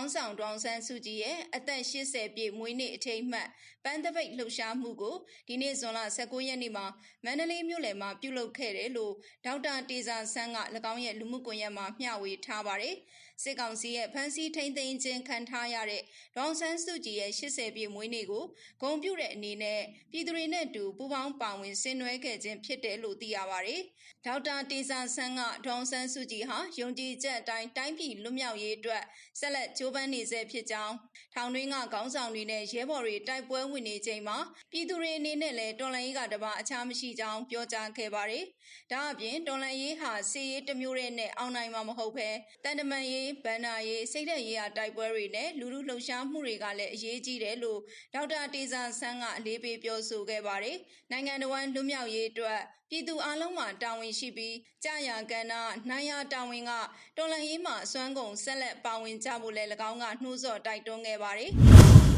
င်းဆောင်ဒေါအောင်ဆန်းစုကြည်ရဲ့အသက်80ပြည့်မွေးနေ့အထိမ်းအမှတ်ပန်းတပိတ်လှုပ်ရှားမှုကိုဒီနေ့ဇွန်လ19ရက်နေ့မှာမန္တလေးမြို့လယ်မှာပြုလုပ်ခဲ့တယ်လို့ဒေါက်တာတေဇာဆန်းက၎င်းရဲ့လူမှုကွန်ရက်မှာမျှဝေထားပါတယ်။စစ်ကောင်စီရဲ့ဖမ်းဆီးထိန်းသိမ်းခြင်းခံထားရတဲ့ဒေါအောင်ဆန်းစုကြည်ရဲ့80ပြည့်မွေးနေ့ကိုဂုဏ်ပြုတဲ့အနေနဲ့ပြည်သူတွေနဲ့အတူပူးပေါင်းပါဝင်ဆင်နွှဲခဲ့ခြင်းဖြစ်တယ်လို့သိရပါတယ်။ဒေါက်တာတေဇာဆန်းကဒေါအောင်ဆန်းစုကြည်ဟာယုံကြည်ချက်အတိုင်းတိုင်းပြည်လွတ်မြောက်ရေးအတွက်ဆက်လက်ကြိုးပမ်းနေဆဲဖြစ်ကြောင်းထောင်တွင်းကခေါင်းဆောင်တွေနဲ့ရဲဘော်တွေတိုက်ပွဲဝင်နေချိန်မှာပြည်သူတွေအနေနဲ့လည်းတော်လှန်ရေးကတပါအခြားမရှိကြောင်းပြောကြားခဲ့ပါတယ်။ဒါအပြင်တော်လှန်ရေးဟာစီရေးတစ်မျိုးတဲ့နဲ့အောင်နိုင်မှာမဟုတ်ဘဲတန်တမန်ရေးဗန္နာရေးစိတ်ဓာတ်ရေးရာတိုက်ပွဲတွေနဲ့လူလူလှုပ်ရှားမှုတွေကလည်းအရေးကြီးတယ်လို့ဒေါက်တာတေဇာဆန်းကအလေးပေးပြောဆိုခဲ့ပါတယ်။နိုင်ငံတော်ဝန်လွတ်မြောက်ရေးအတွက်ပြည်သူအလုံးမှာတာဝန်ရှိပြီးကြာရကဏ္ဍနိုင်ရတာဝန်ကတော်လှန်ရေးမှာအစွမ်းကုန်ဆက်လက်ပါဝင်ကြဖို့လည်း၎င်းကနှိုးဆော်တိုက်တွန်းခဲ့ပါတယ်။